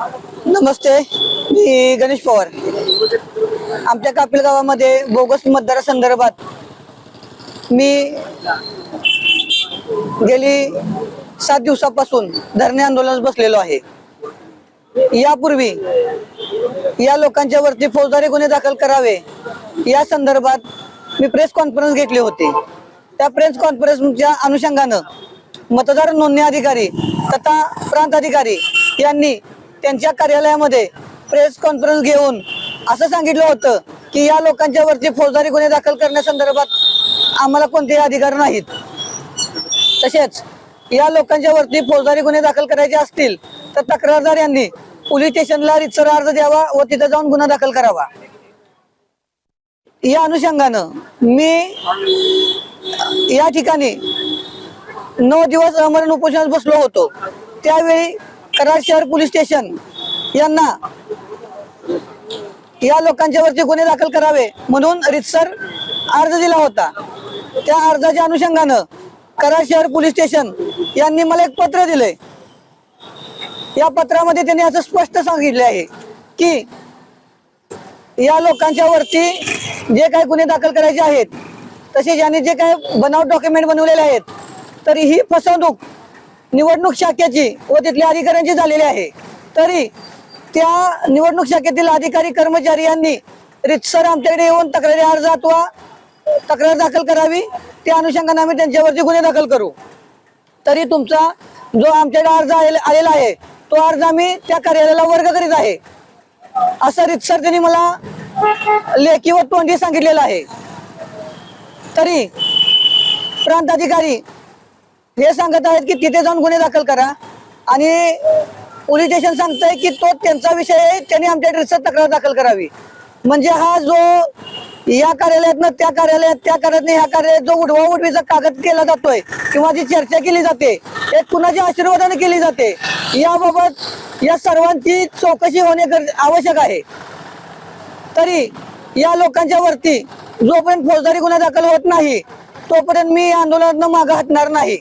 नमस्ते मी गणेश पवार. आमच्या कापिल गावामध्ये बोगस मतदारासंदर्भात मी गेली सात दिवसापासून धरणे आंदोलनात बसलेलो आहे. यापूर्वी या लोकांच्या वरती फौजदारी गुन्हे दाखल करावे या संदर्भात मी प्रेस कॉन्फरन्स घेतली होती. त्या प्रेस कॉन्फरन्सच्या अनुषंगानं मतदार नोंदणी अधिकारी तथा प्रांत अधिकारी यांनी त्यांच्या कार्यालयामध्ये प्रेस कॉन्फरन्स घेऊन असं सांगितलं होतं की या लोकांच्या वरती फौजदारी गुन्हे दाखल करण्यासंदर्भात आम्हाला कोणतेही अधिकार नाहीत. तसेच या लोकांच्या वरती फौजदारी गुन्हे दाखल करायचे असतील तर तक्रारदार यांनी पोलीस स्टेशनला रितसर अर्ज द्यावा व तिथं जाऊन गुन्हा दाखल करावा. या अनुषंगानं मी या ठिकाणी नऊ दिवस अमरण उपोषणात बसलो होतो. त्यावेळी कराड शहर पोलीस स्टेशन यांना या लोकांच्या वरती गुन्हे दाखल करावे म्हणून रितसर अर्ज दिला होता. त्या अर्जाच्या अनुषंगानं कराड शहर पोलीस स्टेशन यांनी मला एक पत्र दिलंय. या पत्रामध्ये त्यांनी असं स्पष्ट सांगितले आहे की या लोकांच्या वरती जे काही गुन्हे दाखल करायचे आहेत तसेच यांनी जे काही बनावट डॉक्युमेंट बनवलेले आहेत तरी ही फसवणूक निवडणूक शाखेची व तिथल्या अधिकाऱ्यांची झालेली आहे. तरी त्या निवडणूक शाखेतील अधिकारी कर्मचारी यांनी रितसर आमच्याकडे येऊन तक्रारी अर्ज अथवा तक्रार दाखल करावी. त्या अनुषंगाने आम्ही त्यांच्यावरती गुन्हे दाखल करू. तरी तुमचा जो आमच्याकडे अर्ज आलेला आलेला आहे तो अर्ज आम्ही त्या कार्यालयाला वर्ग करीत आहे. असं रितसर त्यांनी मला लेखी व तोंडी सांगितलेलं आहे. तरी प्रांताधिकारी हे सांगत आहेत की तिथे जाऊन गुन्हे दाखल करा. आणि पोलीस स्टेशन सांगतंय की तो त्यांचा विषय आहे त्यांनी आमच्या रितसर तक्रार दाखल करावी. म्हणजे हा जो या कार्यालयातनं त्या कार्यालयात त्या कार्यालयात ह्या कार्यालयात जो उडवा उडवीचा कागद केला जातोय किंवा जी चर्चा केली जाते ते कुणाच्या आशीर्वादाने केली जाते याबाबत या सर्वांची चौकशी होणे आवश्यक आहे. तरी या लोकांच्या वरती जोपर्यंत फौजदारी गुन्हा दाखल होत नाही तोपर्यंत मी या आंदोलनातनं मागं हटणार नाही.